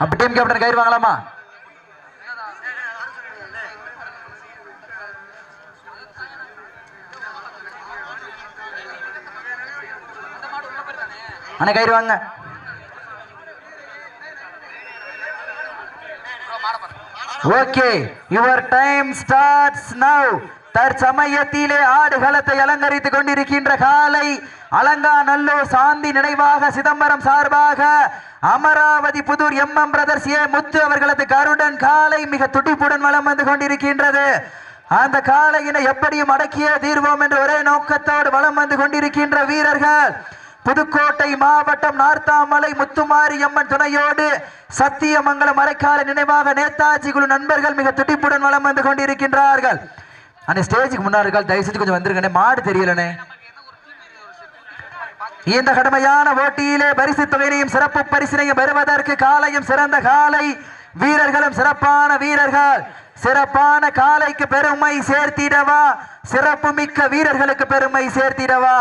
அப்ப team captain கயிறு வாங்கலாமா? அண்ணா கயிறு வாங்க. Okay your time starts now தற்சமயத்திலே ஆடுகளத்தை அலங்கரித்துக் கொண்டிருக்கின்ற காலை அலங்காநல்லூர் சாந்தி நினைவாக சிதம்பரம் சார்பாக Amaravathi Puthur M M brothers A Muthu அவர்களது கருடன் காலை மிக துடிப்புடன் வளம் வந்து கொண்டிருக்கின்றது. அந்த காலையினை எப்படியும் அடக்கிய தீர்வோம் என்ற ஒரே நோக்கத்தோடு வளம் வந்து கொண்டிருக்கின்ற வீரர்கள். புதுக்கோட்டை மாவட்டம் நார்த்தாமலை முத்துமாரி அம்மன் துணையோடு சத்தியமங்கலம் மறைக்கால நினைவாக நேதாஜி குழு நண்பர்கள் மிக துடிப்புடன் வளம் வந்து கொண்டிருக்கின்றார்கள். அந்த ஸ்டேஜுக்கு முன்னாடி தயவு செஞ்சு கொஞ்சம் வந்திருக்கனே மாடு தெரியலனே இந்த கடுமையான போட்டியிலே பரிசு தொகையினையும் சிறப்பு பரிசினையும் பெறுவதற்கு காலையும் சிறந்த காலை வீரர்களும் சிறப்பான வீரர்கள். சிறப்பான காலைக்கு பெருமை சேர்த்திடவா? சிறப்பு மிக்க வீரர்களுக்கு பெருமை சேர்த்திடவா?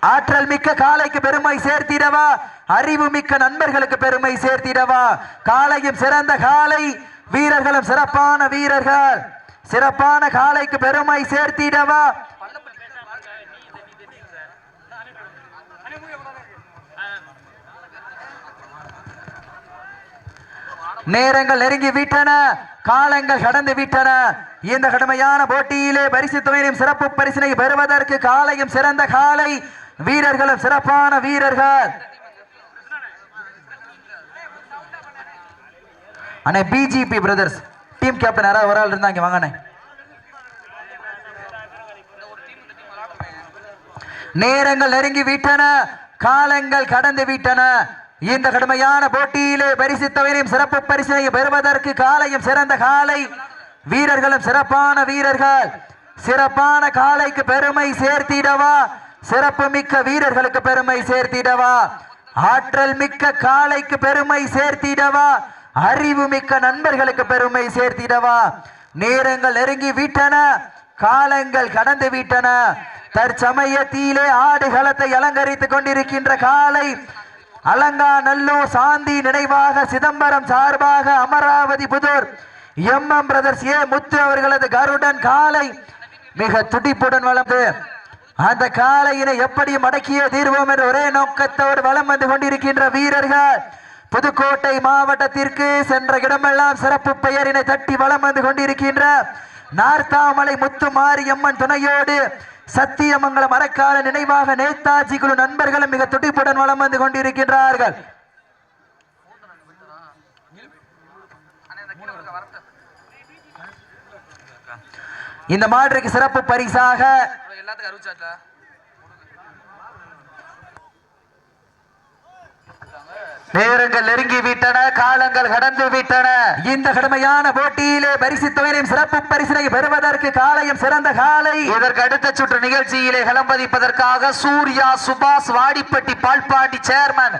ஆற்றல் மிக்க காலைக்கு பெருமை சேர்த்திடவா? அறிவு மிக்க நண்பர்களுக்கு பெருமை சேர்த்திடவா? காலையும் சிறந்த காலை வீரர்களும் சிறப்பான வீரர்கள். சிறப்பான காலைக்கு பெருமை சேர்த்திடவா? நேரங்கள் நெருங்கி விட்டன காலங்கள் கடந்து விட்டன இந்த கடுமையான போட்டியிலே பரிசு தொகையிலும் சிறப்பு பரிசினை பெறுவதற்கு காலையும் சிறந்த காலை. வீரர்களும் சிறப்பான வீரர்கள். அண்ணே பிஜிபி பிரதர்ஸ் டீம் கேப்டன் யாராவது ஒரு ஆள் இருந்தாங்க வாங்கண்ணே. நேரங்கள் நெருங்கி விட்டன காலங்கள் கடந்து விட்டன இந்த கடுமையான போட்டியிலே பரிசு சிறப்பு பரிசினை பெறுவதற்கு காலையும் சிறந்த காலை. வீரர்களும் சிறப்பான வீரர்கள். சிறப்பான காலைக்கு பெருமை சேர்த்திடவா? சிறப்பு மிக்க வீரர்களுக்கு பெருமை சேர்த்திடவா? ஆற்றல் மிக்க காலைக்கு பெருமை சேர்த்திடவா? அறிவு மிக்க நண்பர்களுக்கு பெருமை சேர்த்திடவா? நேரங்கள் நெருங்கி விட்டன. காலங்கள் கடந்து விட்டன. தற்சமயத்திலே ஆடுகளத்தை அலங்கரித்துக் கொண்டிருக்கின்ற காலை அலங்காநல்லூர் சாந்தி நினைவாக சிதம்பரம் சார்பாக Amaravathi Puthur. M M brothers A Muthu அவர்களது கருடன் காலை மிக துடிப்புடன் வளர்ந்து அந்த காலையினை எப்படி மடக்கிய தீர்வோம் என்ற ஒரே நோக்கத்தோடு வளம் வந்து கொண்டிருக்கின்ற வீரர்கள் புதுக்கோட்டை மாவட்டத்திற்கு சென்ற இடமெல்லாம் சிறப்பு பெயரினை தட்டி வலம் வந்து கொண்டிருக்கின்ற நார்த்தாமலை முத்துமாரி அம்மன் துணையோடு சத்தியமங்கலம் மரக்கால நினைவாக நேதாஜி குழு நண்பர்களும் மிக துடிப்புடன் வளம் வந்து கொண்டிருக்கின்றார்கள். இந்த மாற்றுக்கு சிறப்பு பரிசாக நேரங்கள் நெருங்கி விட்டன காலங்கள் கடந்து விட்டன இந்த கடுமையான போட்டியிலே பரிசு தொகையிலும் சிறப்பு பரிசினை பெறுவதற்கு காலையும் சிறந்த காலை. இதற்கு அடுத்த சுற்று நிகழ்ச்சியிலே களம்பதிப்பதற்காக சூர்யா சுபாஷ் வாடிப்பட்டி பால்பாண்டி சேர்மன்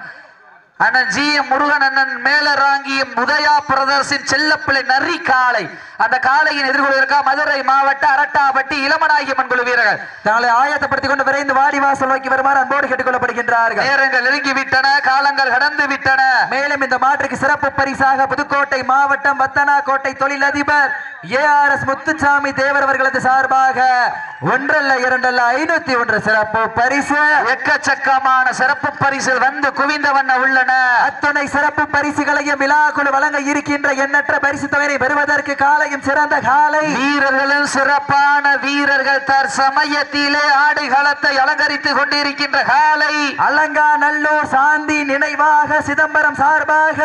அண்ணன் ஜி. முருகன் அண்ணன் மேலராங்கியம் உதயா பிரதர்ஸின் செல்லப்பிள்ளை நரி காளை. அந்த காளையின் எதிர்கொள்வதற்காக மதுரை மாவட்ட அரட்டாப்பட்டி இளமநாயகமன் குழு வீரர்கள் தங்களை ஆயத்தப்படுத்திக் கொண்டு விரைந்து வாடிவாசல் நோக்கி வருமாறு அன்போடு கேட்டுக்கொள்ளப்படுகின்றார்கள். நேரங்கள் நெருங்கி விட்டன காலங்கள் கடந்து விட்டன. மேலும் இந்த மாற்றுக்கு சிறப்பு பரிசாக புதுக்கோட்டை மாவட்டம் வத்தனா கோட்டை தொழிலதிபர் A. R. S. Muthusamy Thevar அவர்களது சார்பாக ஒன்றல்ல இரண்டல்ல ஐநூத்தி ஒன்று சிறப்பு பரிசு. எக்கச்சக்கமான சிறப்பு பரிசு வந்து குவிந்த வண்ண உள்ளன அத்துணை சிறப்பு பரிசுகளையும் விழாக்குழு வழங்க இருக்கின்ற எண்ணற்ற பரிசு தொகையை பெறுவதற்கு காலையும் சிறந்த காலை. வீரர்களும் சிறப்பான வீரர்கள் தற்சமயத்திலே ஆடுகளத்தை அலங்கரித்துக் கொண்டிருக்கின்ற காலை. அலங்கா நல்லூர் சாந்தி நினைவாக சிதம்பரம் சார்பாக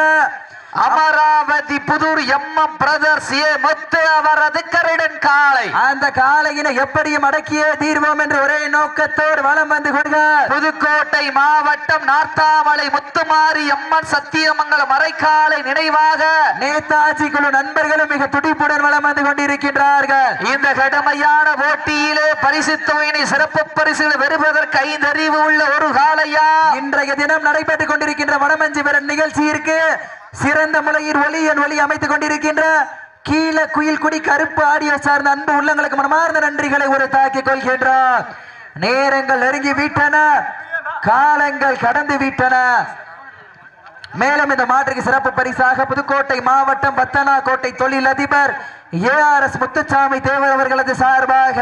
Amaravathi Puthur M M brothers A Muthu அவரது கருடன் காளை. அந்த காளையினை எப்படியும் அடக்கிய தீர்வோம் என்று ஒரே நோக்கத்தோடு வலம் வந்து கொள்க. புதுக்கோட்டை மாவட்டம் நார்த்தாமலை முத்துமாரி அம்மன் சத்தியமங்கலம் மறைக்காலை நினைவாக நேதாஜி குழு நண்பர்களும் மிக துடிப்புடன் வலம் வந்து கொண்டிருக்கின்றார்கள். இந்த கடுமையான போட்டியிலே பரிசு தொகையினை சிறப்பு பரிசுகள் பெறுவதற்கு ஐந்து அறிவு உள்ள ஒரு காளையா இன்றைய தினம் நடைபெற்றுக் கொண்டிருக்கின்ற வடமஞ்சி வீரன் நிகழ்ச்சியிற்கு சிறந்த முறையில் ஒளி என் ஒளி அமைத்துக் கொண்டிருக்கின்ற கீழ குயில் குடி கருப்பு ஆடியோ சார்ந்த அன்பு உள்ளங்களுக்கு மனமார்ந்த நன்றிகளை ஒரு தாக்கிக் கொள்கின்றார் நேரங்கள் நெருங்கி விட்டன. காலங்கள் கடந்து விட்டன. மேலும் இந்த மாற்றுக்கு சிறப்பு பரிசாக புதுக்கோட்டை மாவட்டம் பத்தனா கோட்டை தொழிலதிபர் ஏஆர்எஸ் முத்துச்சாமி தேவர் அவர்களது சார்பாக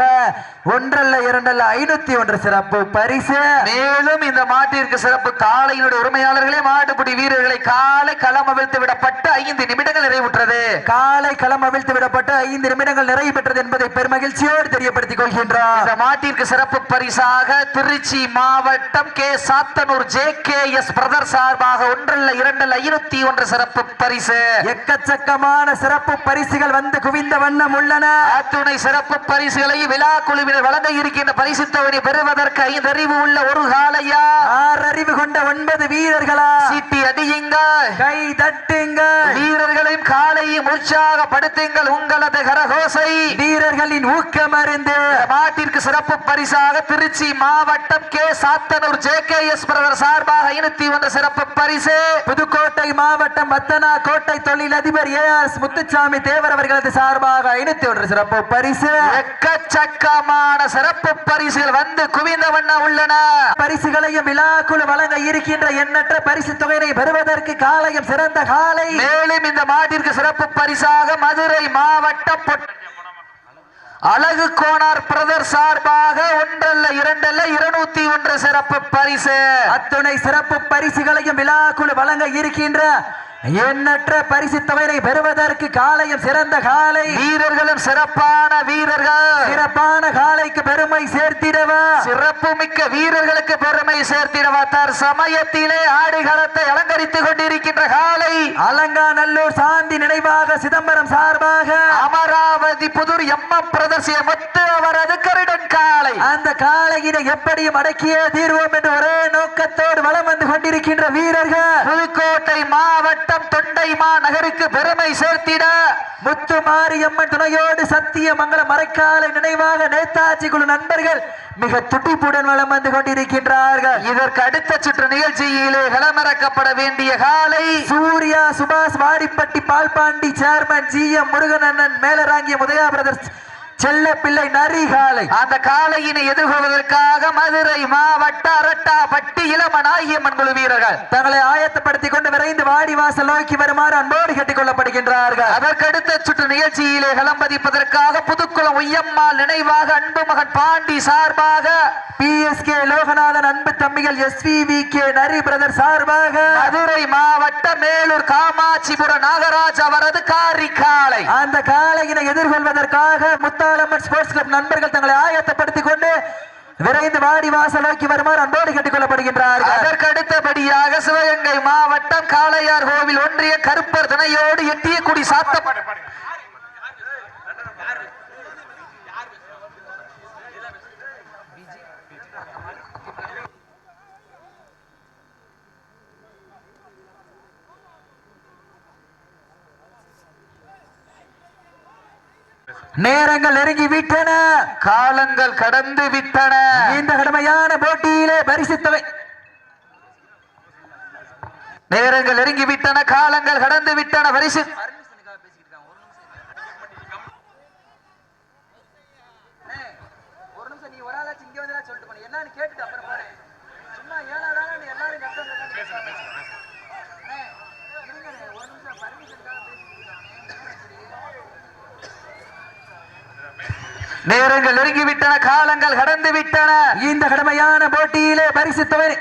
ஒன்றல்ல இரண்டல்ல ஐநூத்தி ஒன்று சிறப்பு பரிசு. மேலும் இந்த மாட்டிற்கு சிறப்பு காளையினுடைய உரிமையாளர்களே மாட்டுப்பிடி வீரர்களை காலை களம் அவிழ்த்து விடப்பட்டு ஐந்து நிமிடங்கள் நிறைவுற்றது. காலை களம் அவிழ்த்து விடப்பட்டு ஐந்து நிமிடங்கள் நிறைவு பெற்றது என்பதை பெருமகிழ்ச்சியோடு தெரியப்படுத்திக் கொள்கின்றார் இந்த மாட்டிற்கு சிறப்பு பரிசாக திருச்சி மாவட்டம் K. Sathanur J. K. S. Brother சார்பாக ஒன்றல்ல இரண்டல்ல ஐநூத்தி ஒன்று சிறப்பு பரிசு. எக்கச்சக்கமான சிறப்பு பரிசுகள் வந்து குவிந்த வண்ணம் உள்ளன. அத்துணை சிறப்பு பரிசுகளை விழா குழுவினர் வழங்க இருக்கின்ற பரிசு தொகையை பெறுவதற்கு ஐந்து அறிவு உள்ள ஒரு காலையா? ஆறறிவு கொண்ட ஒன்பது வீரர்களா? சீட்டி அடியுங்க கை தட்டுங்க வீரர்களையும் காலையும் உற்சாகப்படுத்துங்கள் உங்களது கரகோசை. வீரர்களின் ஊக்கம் அறிந்து. இந்த மாட்டிற்கு சிறப்பு பரிசாக திருச்சி மாவட்டம் K. Sathanur J. K. S. Brother சார்பாக ஐநூத்தி ஒன்று சிறப்பு பரிசு. புதுக்கோட்டை மாவட்டம் பத்தனா கோட்டை தொழிலதிபர் ஏ. ஆர். முத்துச்சாமி தேவர் அவர்களது சார்பாக ஐநூத்தி ஒன்று சிறப்பு பரிசு. எக்கச்சக்கமான சிறப்பு பரிசுகள் வந்து குவிந்த வண்ணம் உள்ளன. பரிசுகளையும் விழாக்குழு வழங்க இருக்கின்ற எண்ணற்ற பரிசு தொகையினை பெறுவதற்கு காலையும் சிறந்த காலை. மேலும் இந்த மாட்டிற்கு சிறப்பு பரிசாக மதுரை மாவட்டம் பொட்- அழகு கோனார் பிரதர் சார்பாக ஒன்றல்ல இரண்டல்ல இருநூத்தி ஒன்று சிறப்பு பரிசு. அத்துணை சிறப்பு பரிசுகளையும் விழாக்குழு வழங்க இருக்கின்ற எண்ணற்ற பரிசு தொகையினை பெறுவதற்கு காலையும் சிறந்த காலை. வீரர்களும் சிறப்பான வீரர்கள். சிறப்பான காலைக்கு பெருமை சேர்த்திடவா? சிறப்பு மிக்க வீரர்களுக்கு பெருமை சேர்த்திடவா? தர் சமயத்திலே ஆடுகளத்தை அலங்கரித்துக் கொண்டிருக்கின்ற காலை. அலங்காநல்லூர் சாந்தி நினைவாக சிதம்பரம் சார்பாக அமராவதி புதூர் எம்எம் பிரதர்சிய முத்து அவரது கருடன் காலை. அந்த காளையினை எப்படியும் அடக்கியே தீர்வோம் என்று ஒரே நோக்கத்தோடு வலம் வந்து கொண்டிருக்கின்ற வீரர்கள். புதுக்கோட்டை மாவட்டம் தொண்டைமா நகருக்கு பெருமை சேர்த்திட. முத்து மாரியம்மன் துணையோடு சத்தியமங்கல மறைக்கால நினைவாக நேதாஜி குழு நண்பர்கள் மிக துடிப்புடன் வளம் வந்து கொண்டிருக்கின்றார்கள். இதற்கு அடுத்த சுற்று நிகழ்ச்சியிலே களமிறக்கப்பட வேண்டிய காலை Surya Subash Vadipatti Palpandi chairman G M Murugan அண்ணன் மேலராங்கிய உதயா பிரதர்ஸ் செல்ல பிள்ளை நரி காலை அந்த காலையினை எதிர்கொள்வதற்காக மதுரை மாவட்ட அரட்டா அரட்டாப்பட்டி இளமநாயம்மன் குழு வீரர்கள் தங்களை ஆயத்தப்படுத்திக் கொண்டு விரைந்து வாடி வாசல் நோக்கி வருமாறு அன்போடு கேட்டுக் கொள்ளப்படுகின்றார்கள் அதற்கடுத்த சுற்று நிகழ்ச்சியிலே களம்பதிப்பதற்காக புதுக்குளம் உய்யம்மாள் நினைவாக அன்பு மகன் பாண்டி சார்பாக பி எஸ்கே லோகநாதன் அன்பு தம்பிகள் எஸ் வி கே நரி பிரதர் சார்பாக மதுரை மாவட்ட மேலூர் காமாட்சிபுரம் நாகராஜ் அவரது காரி காலை அந்த காலையினை எதிர்கொள்வதற்காக முத்தாளம்மன் ஸ்போர்ட்ஸ் கிளப் நண்பர்கள் தங்களை ஆயத்தப்படுத்திக் கொண்டு விரைந்து வாடி வாசல் நோக்கி வருமாறு அன்போடு கேட்டுக்கொள்ளப்படுகின்றார் அதற்கடுத்தபடியாக அதற்கு அடுத்தபடியாக சிவகங்கை மாவட்டம் காளையார் கோவில் ஒன்றிய கருப்பர் துணையோடு எட்டியக்குடி சாத்தப்பட நேரங்கள் நெருங்கி விட்டன காலங்கள் கடந்து விட்டன இந்த கடுமையான போட்டியிலே பரிசு தொகை நேரங்கள் நெருங்கி விட்டன காலங்கள் கடந்து விட்டன பரிசு ஒரு நிமிஷம் நேரங்கள் நெருங்கி விட்டன காலங்கள் கடந்து விட்டன இந்த கடமையான போட்டியிலே பரிசுத்தவர்.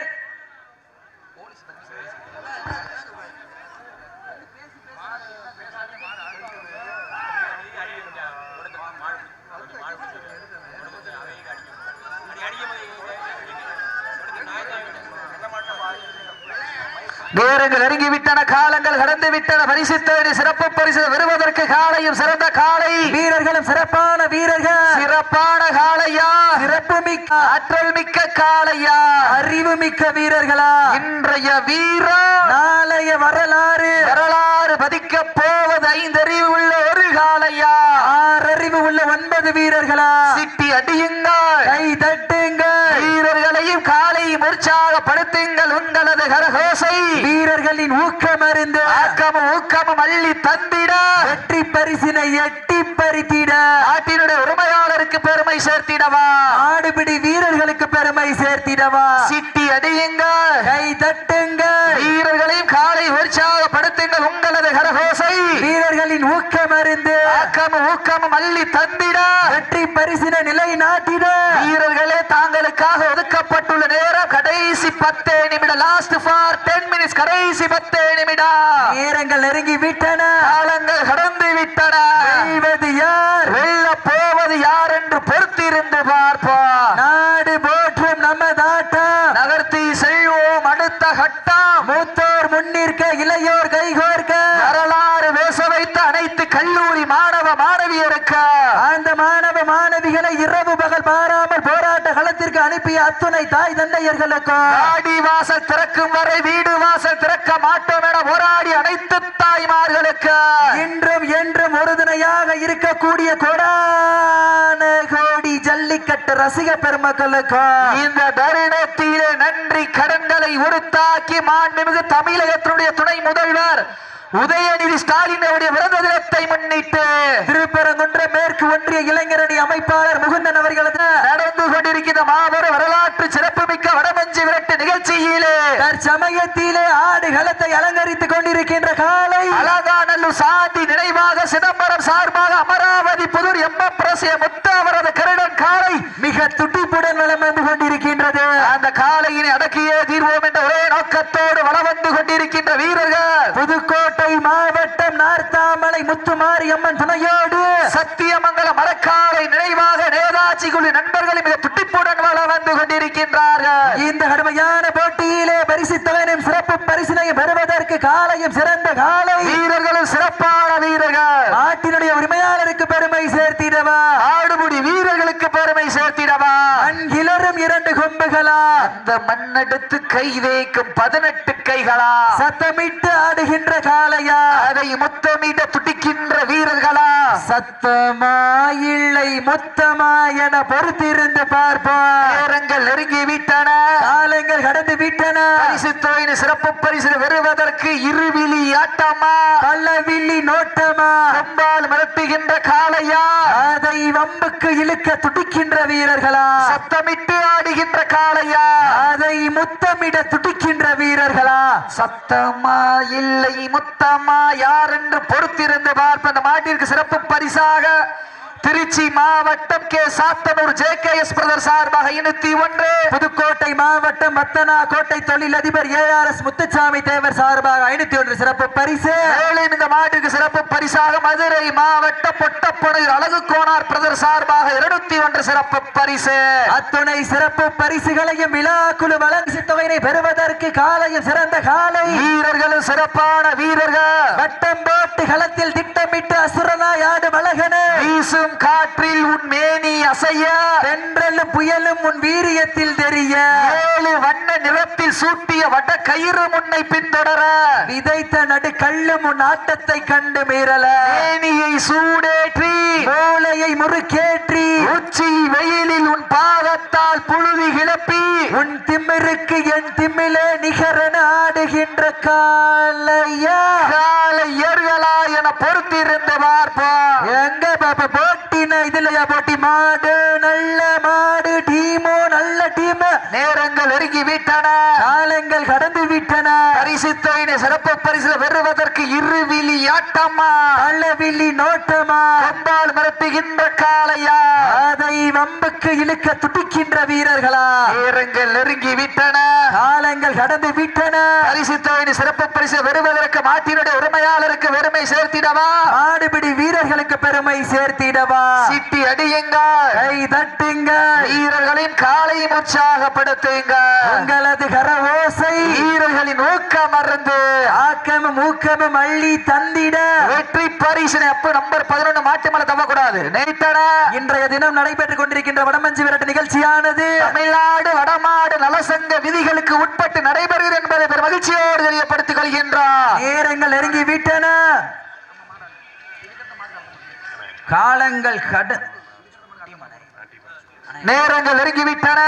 நேரங்கள் நெருங்கி விட்டன காலங்கள் கடந்து விட்டன பரிசு சிறப்பு காலையும் சிறந்த காலை வீரர்களும் சிறப்பான வீரர்கள். சிறப்பான காளையா? சிறப்பு மிக்க ஆற்றல் மிக்க காளையா? அறிவு மிக்க வீரர்களா? இன்றைய வீரம். நாளைய வரலாறு. வரலாறு பதிக்க போவது ஐந்தறிவு உள்ள ஒரு காளையா? ஆறறிவு உள்ள ஒன்பது வீரர்களா? சிட்டி அடியுங்கள். கை தட்டுங்கள் வீரர்களையும் காலையும் உற்சாகப்படுத்துங்கள் உங்களது கரகோசை. வீரர்களின் ஊக்கம் அறிந்து ஆக்கமும் ஊக்கமும் அள்ளி தந்திட. வெற்றி பரிசினை எட்டி பறித்திட. நாட்டினுடைய உரிமையாளருக்கு பெருமை சேர்த்திடவா. ஆடுபிடி வீரர்கள் வீரர்களுக்கு பெருமை சேர்த்திடவா. சிட்டி அடியுங்கள் கை தட்டுங்கள். வீரர்களையும் காலை உங்களது கரகோசை வீரர்களின் ஊக்கம் அறிந்து ஆக்கம் ஊக்கம் மல்லி தந்திட வெற்றி பரிசின நிலை நாட்டிட வீரர்களே தாங்களுக்காக ஒதுக்கப்பட்டுள்ள நேரம் கடைசி பத்தே நிமிடம் லாஸ்ட் ஃபார் டென் மினிட்ஸ் கடைசி பத்தே நிமிடம் நேரங்கள் நெருங்கி விட்டன காலங்கள் கடந்து விட்டன யார் வெல்ல போவது யார் என்று பொறுத்திருந்து பார்ப்போம் மாணவிகளை இரவு பகல் பாராமல் போராட்ட களத்திற்கு அனுப்பிய அத்துணை தாய் தந்தையர்களுக்கும் வாடி வாசல் திறக்கும் வரை வீடு வாசல் திறக்க மாட்டோம் என போராடி அனைத்து தாய்மார்களுக்கு. இன்றும் என்றும் உறுதுணையாக இருக்கக்கூடிய கொடான கோடி ஜல்லிக்கட்டு ரசிக பெருமக்களுக்கும் இந்த தருணத்திலே நன்றி கடன்களை உறுத்தாக்கி மாண்புமிகு தமிழகத்தினுடைய துணை முதல்வர் உதயநிதி ஸ்டாலின் அவருடைய பிறந்த தினத்தை முன்னிட்டு திருப்பெருங்குன்ற மேற்கு ஒன்றிய இளைஞரணி அமைப்பாளர் முகுந்தன் அவர்களது நடந்து கொண்டிருக்கிற மாபெரும் வரலாற்று சிறப்புமிக்க வடமஞ்சு விரட்டு நிகழ்ச்சியிலே தற்சமயத்திலே ஆடு களத்தை அலங்கரித்துக் கொண்டிருக்கின்ற காலை அலங்காநல்லூர் சாந்தி நினைவாக சிதம்பரம் சார்பாக அமராவதி புதூர் எம்ம பிரசிய முத்த அவரது கருடன் காலை மிக துடிப்புடன் வலம் கொண்டிருக்கின்றது. அந்த காலையினை அடக்கியே தீர்வோம் என்ற ஒரே நோக்கத்தோடு வலம் வந்து கொண்டிருக்கின்ற வீரர்கள் புதுக்கோ நார்த்தாமலை முத்துமாரி அம்மன் துணையோடு சத்தியமங்கல மரக்காலை நினைவாக நேதாஜி குழு நண்பர்கள் மிக துட்டிப்புடன் வள வந்து கொண்டிருக்கின்றார்கள். இந்த கடுமையான போட்டியிலே பரிசுத்தவனும் சிறப்பு பரிசினை பெறுவதற்கு காலையும் சிறந்த காலை. வீரர்களும் சிறப்பான வீரர்கள். நாட்டினுடைய உரிமையாளருக்கு பெருமை சேர்த்திடவா? ஆடுபுடி வீரர்களுக்கு பெருமை சேர்த்திடவா? அன்கிலரும் இரண்டு கொம்புகளா? அந்த மண்ணெடுத்து கை வைக்கும் பதினெட்டு கைகளா? சத்தமிட்டு ஆடுகின்ற காளையா? அதை முத்தமிட துடிக்கின்ற வீரர்களா? சத்தமா இல்லை மொத்தமா என பொறுத்திருந்து பார்ப்போம் நேரங்கள் நெருங்கி விட்டன காலங்கள் கடந்து விட்டன பரிசு தொகையின் சிறப்பு பரிசு பெறுவதற்கு இருவிழி ஆட்டமா? பல்லவில்லி நோட்டமா? கம்பால் மிரட்டுகின்ற காளையா? அதை வம்புக்கு இழுக்க துடிக்கின்ற வீரர்களா? சத்தமிட்டு ஆடுகின்ற காளையா? அதை முத்தமிட துடிக்கின்ற வீரர்களா? சத்தமா இல்லை முத்தமா யார் என்று பொறுத்திருந்து பார்ப்ப அந்த மாட்டிற்கு சிறப்பு பரிசாக திருச்சி மாவட்டம் K. Sathanur J. K. S. Brother சார்பாக இனத்தி ஒன்று. புதுக்கோட்டை மாவட்டம் மத்தனா கோட்டை தொழிலதிபர் A. R. S. Muthusamy Thevar சார்பாக ஐநூத்தி ஒன்று சிறப்பு பரிசு. மேலும் இந்த மாட்டுக்கு சிறப்பு பரிசாக மதுரை மாவட்டம் பொட்டப்பனை அழகு கோனார் பிரதர் சார்பாக இருநூத்தி ஒன்று சிறப்பு பரிசு. அத்துணை சிறப்பு பரிசுகளையும் விழாக்குழு வழங்கி தொகையினை பெறுவதற்கு காலையும் சிறந்த காலை. வீரர்களும் சிறப்பான வீரர்கள். வட்டம் போட்டு களத்தில் திட்டமிட்டு அசுரனாய் ஆடும் அழகனே. வீசும் காற்றில் உன் மேனி அசைய. தென்றலும் புயலும் உன் வீரியத்தில் தெரிய. ஏழு வண்ண நிறத்தில் சூட்டிய வட கயிறு முன்னை பின்தொடர. விதைத்த நடு கள்ளும் உன் ஆட்டத்தை கண்டு மீறல. மேனியை சூடேற்றி. மூளையை முறுக்கேற்றி. உச்சி வெயிலில் உன் பாவத்தால் புழுதி கிளப்பி உன் திமிருக்கு என் திமிலே நிகரன ஆடுகின்ற காலையா காலை ஏறுகளா என பொறுத்திருந்து பார்ப்போம் எங்க பாப்பா போட்டினா இதுலயா போட்டி? மாடு நல்ல மாடு டீமோ நல்ல டீம். நேரங்கள் நெருங்கி விட்டன. காலங்கள் கடந்து விட்டன. பரிசு சிறப்பு பரிசு பெறுவதற்கு இருவிழி ஆட்டமா? கள்ளவில்லி நோட்டமா? கம்பால் மரத்துகின்ற காளையா? அதை வம்புக்கு இழுக்க துடிக்கின்ற வீரர்களா? நேரங்கள் நெருங்கி விட்டன காலங்கள் கடந்து விட்டன பரிசு தொகையினை சிறப்பு பரிசு பெறுவதற்கு மாட்டினுடைய உரிமையாளருக்கு பெருமை சேர்த்திடவா? ஆடுபிடி வீரர்களுக்கு பெருமை சேர்த்திடவா? சிட்டி அடியுங்கள். கை தட்டுங்க வீரர்களின் காலை உற்சாகப்படுத்துங்க. உங்களது கரவோசை வீரர்களின் ஊக்கம் மறந்து ஆக்கமும் ஊக்கமும் அள்ளி தந்திட. வெற்றி பரிசினை அப்ப நம்பர் பதினொன்னு மாற்றி மேல தவக்கூடாது. நேத்தட இன்றைய தினம் நடைபெற்றுக் கொண்டிருக்கின்ற வடமஞ்சி விரட்டு நிகழ்ச்சியானது தமிழ்நாடு வடமாடு நலசங்க விதிகளுக்கு உட்பட்டு நடைபெறுகிறது என்பதை பெரும் மகிழ்ச்சியோடு தெரியப்படுத்திக் கொள்கின்றார். நேரங்கள் நெருங்கி விட்டன காலங்கள் கட நேரங்கள் நெருங்கிவிட்டன.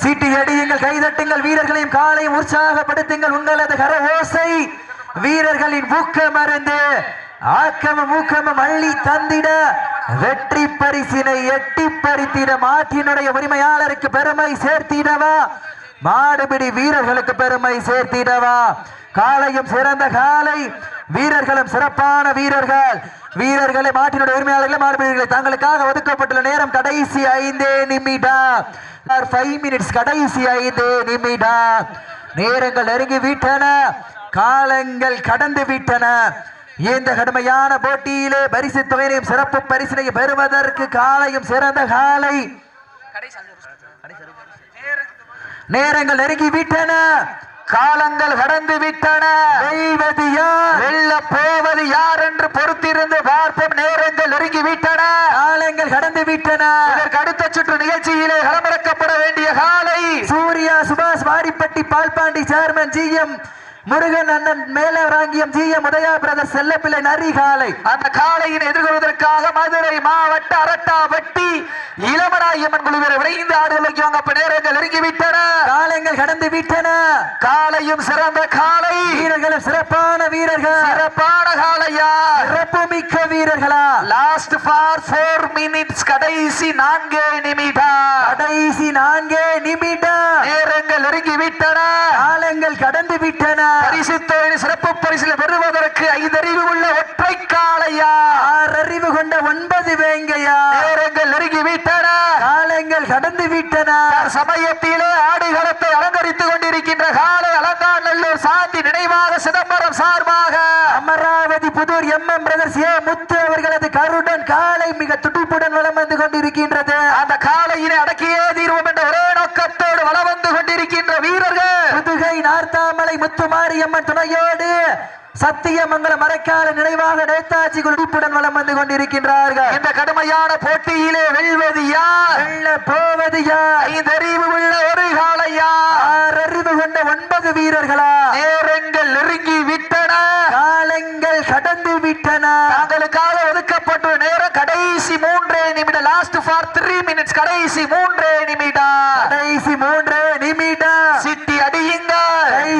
சீட்டி அடியுங்கள் கைதட்டுங்கள் வீரர்களையும் காலையும் உற்சாகப்படுத்துங்கள். உங்களது கர ஓசை வீரர்களின் ஊக்கம் மறந்து ஆக்கமும் ஊக்கமும் அள்ளி தந்திட வெற்றி பரிசினை எட்டி பறித்திட மாட்டினுடைய உரிமையாளருக்கு பெருமை சேர்த்திடவா? மாடுபிடி வீரர்களுக்கு பெருமை சேர்த்திடவா? காலையும் சிறந்த காலை வீரர்களும் சிறப்பான வீரர்கள். வீரர்களை மாட்டினுடைய உரிமையாளர்களை மாடுபிடிகளை தங்களுக்காக ஒதுக்கப்பட்டுள்ள நேரம் கடைசி ஐந்தே நிமிடம் ஃபைவ் மினிட்ஸ் கடைசி ஐந்தே நிமிடம் நேரங்கள் நெருங்கி விட்டன காலங்கள் கடந்து விட்டன இந்த கடுமையான போட்டியிலே பரிசு தொகையினையும் சிறப்பு பரிசினையும் பெறுவதற்கு காலையும் சிறந்த காலை. நேரங்கள் நெருங்கி விட்டன காலங்கள் கடந்து விட்டன வெல்வது யார் வெல்ல போவது யார் என்று பொறுத்திருந்து பார்ப்போம். நேரங்கள் நெருங்கி விட்டன காலங்கள் கடந்து விட்டன இதற்கு அடுத்த சுற்று நிகழ்ச்சியிலே களமிறக்கப்பட வேண்டிய காலை. Surya Subash Varipatti Palpandi chairman G M Murugan அண்ணன் Melarangiyam G M Udaya brother செல்லப்பிள்ளை நரி காலை அந்த காளையினை எதிர்கொள்வதற்காக மதுரை மாவட்ட அரட்டாவட்டி இளமராயம்மன் குழுவினர் விரைந்து ஆடுதலுக்கு வாங்க நேரங்கள் நெருங்கி விட்டன காலங்கள் கடந்து விட்டன. காலையும் சிறந்த காலை வீரர்களும் சிறப்பான வீரர்கள். சிறப்பான காலையா சிறப்பு மிக்க வீரர்களா? லாஸ்ட் ஃபார் ஃபோர் மினிட்ஸ் கடைசி நான்கே நிமிடம். கடைசி நான்கே நிமிடம். நேரங்கள் நெருங்கி விட்டன காலங்கள் கடந்து விட்டன. பரிசு தொகையின் சிறப்பு பரிசில் பெறுவதற்கு ஐந்தறிவு உள்ள ஒற்றை காளையா ஆறறிவு கொண்ட ஒன்பது வேங்கையா? நேரங்கள் நெருங்கி விட்டன. காலங்கள் கடந்து விட்டன. சமயத்திலே ஆடுகளத்தை அலங்கரித்துக் கொண்டிருக்கின்ற காலை அலங்காநல்லூர் சாந்தி நினைவாக சிதம்பரம் சார்பாக. Amaravathi Puthur M M brothers A Muthu அவர்களது கருடன் காலை மிக துடிப்புடன் வளம் வந்து கொண்டிருக்கின்றது. அந்த காலையினை அடக்கியே தீர்வோம் என்ற ஒரே நோக்கத்தோடு வளம் வந்து கொண்டிருக்கின்ற வீரர்கள். புதுகை நார்த்தாமலை முத்துமாரியம்மன் துணையோடு சத்தியமங்கலம் மறைக்கால நினைவாக நேதாஜி குடிப்புடன் வளம் வந்து கொண்டிருக்கின்றார்கள். இந்த கடுமையான போட்டியிலே வெல்வது யார்? வெல்ல போவது யார்? ஐந்தறிவு உள்ள ஒரு காலையா அறிவு கொண்ட ஒன்பது வீரர்களா? நேரங்கள் நெருங்கி விட்டன. காலங்கள் கடந்து விட்டன. தாங்களுக்காக ஒதுக்கப்பட்ட நேரம் கடைசி மூன்றே நிமிடம் லாஸ்ட் ஃபார் த்ரீ மினிட்ஸ் கடைசி மூன்றே நிமிடம் கடைசி மூன்று நிமிடம் சிட்டி அடியுங்க கை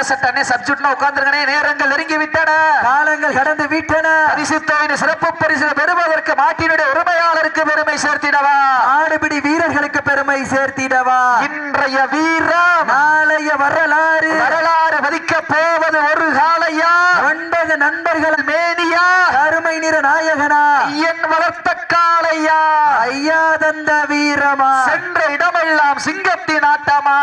தட்டுங்கள் அண்ணே வெள்ள சட்டை அண்ணே சப்ஜெக்ட்னா உட்கார்ந்துருக்கனே நேரங்கள் நெருங்கி விட்டன காலங்கள் கடந்து விட்டன. பரிசு தொகையின் சிறப்பு பரிசு பெறுவதற்கு மாட்டினுடைய உரிமையாளருக்கு பெருமை சேர்த்திடவா? ஆடுபிடி வீரர்களுக்கு பெருமை சேர்த்திடவா? இன்றைய வீரம் நாளைய வரலாறு. வரலாறு மதிக்க போவது ஒரு காலையா ஒன்பது நண்பர்கள். மேனியா? கருமை நிற நாயகனா? ஐயன் வளர்த்த காளையா? ஐயா தந்த வீரமா? சென்ற இடமெல்லாம் சிங்கத்தின் ஆட்டமா?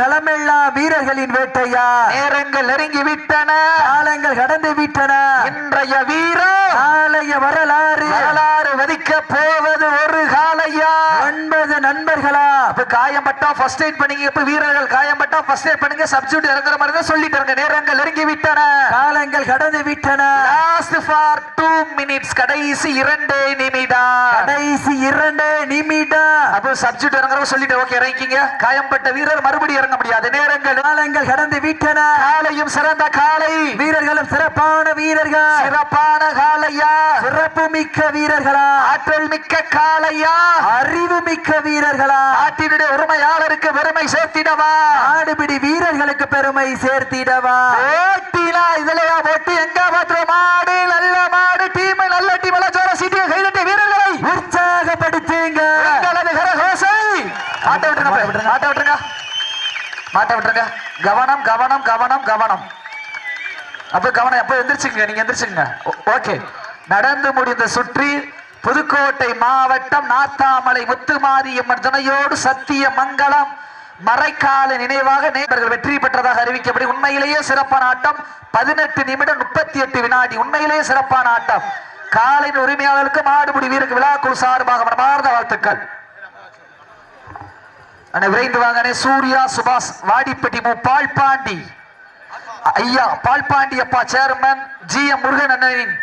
களமெல்லாம் வீரர்களின் வேட்டையா? நேரங்கள் நெருங்கி விட்டன காலங்கள் கடந்து விட்டன இன்றைய வீரம் நாளைய வரலாறு. வரலாறு மதிக்க போவது ஒரு காலையா ஒன்பது நண்பர்களா? அப்ப காயம்பட்டா ஃபர்ஸ்ட் எய்ட் பண்ணீங்க. இப்ப வீரர்கள் காயம்பட்டா ஃபர்ஸ்ட் எய்ட் பண்ணுங்க. சப்ஸ்டியூட் இறங்குற மாதிரி தான் சொல்லிட்டாங்க நேரங்கள் நெருங்கி விட்டன. காலங்கள் கடந்து விட்டன. லாஸ்ட் ஃபார் டூ மினிட்ஸ் கடைசி இரண்டே நிமிடம். கடைசி இரண்டு நிமிடம். அப்போ சப்ஸ்டியூட் இறங்குற சொல்லிட்டு ஓகே இறங்கிங்க காயம்பட்ட வீரர் மறுபடியும் இறங்க முடியாது. நேரங்கள் காலங்கள் கடந்து விட்டன. காலையும் சிறந்த காலை. வீரர்களும் சிறப்பான வீரர்கள். சிறப்பான காலையா? சிறப்பு மிக்க வீரர்களா? ஆற்றல் மிக்க காலையா? அறிவு மிக்க வீரர்களா? நாட்டினுடைய உரிமையாளருக்கு பெருமை சேர்த்திடவா? ஆடுபிடி வீரர்களுக்கு பெருமை சேர்த்திடவா? ஓட்டிலா இதுலயா போட்டி எங்க பாத்திரம் மாடு நல்ல மாடு டீம் நல்ல டீம் எல்லாம் ஜோர சீட்டிய கைதட்டி வீரர்களை உற்சாகப்படுத்துங்க. மாட்ட விட்டுருங்க மாட்ட விட்டுருங்க மாட்ட விட்டுருங்க. கவனம் கவனம் கவனம் கவனம். அப்ப கவனம் அப்ப எந்திரிச்சுங்க நீங்க எந்திரிச்சுங்க ஓகே. நடந்து முடிந்த சுற்றி புதுக்கோட்டை மாவட்டம் நாத்தாமலை முத்துமாரியம்மன் துணையோடு சத்திய மங்கலம் மறைக்கால நினைவாக நேபர்கள் வெற்றி பெற்றதாக அறிவிக்கப்படி உண்மையிலேயே சிறப்பான ஆட்டம். பதினெட்டு நிமிடம் முப்பத்தி எட்டு வினாடி. உண்மையிலேயே சிறப்பான ஆட்டம். காலின் உரிமையாளருக்கு மாடுபிடி வீரருக்கு விழாக்குழு சார்பாக மனமார்ந்த வாழ்த்துக்கள். விரைந்து வாங்கனே சூர்யா சுபாஷ் வாடிப்பட்டி மு. பால்பாண்டி. ஐயா பால்பாண்டி அப்பா சேர்மன் ஜி எம் முருகன் அண்ணனின்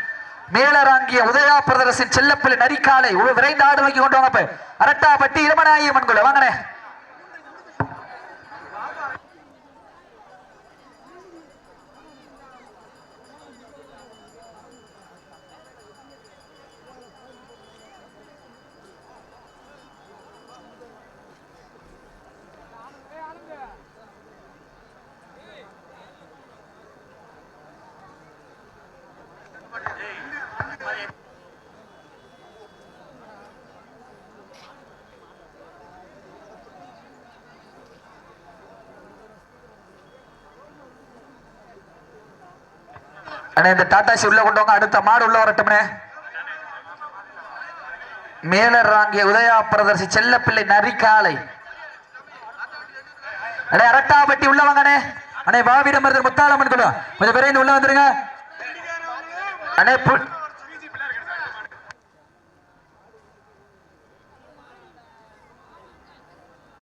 மேலராங்கிய உதயா பிரதரசின் செல்லப்பிள்ளை நரிக்காலை விரைந்து ஆடு கொண்டு வாங்க போய். அரட்டாப்பட்டி இருமநாயம்மன் குழு வாங்கினேன் அண்ணே இந்த டாட்டாசி உள்ள கொண்டவங்க அடுத்த மாடு உள்ள வரட்டும்னே மேலர் உதயா பிரதர்சி செல்லப்பிள்ளை நரிக்காலை. அடே அரட்டாபட்டி உள்ள வாங்கண்ணே. அண்ணே வாவிடம் மருதர் முத்தாளம்மன் குழு. கொஞ்சம் விரைந்து உள்ள வந்துருங்க. அண்ணே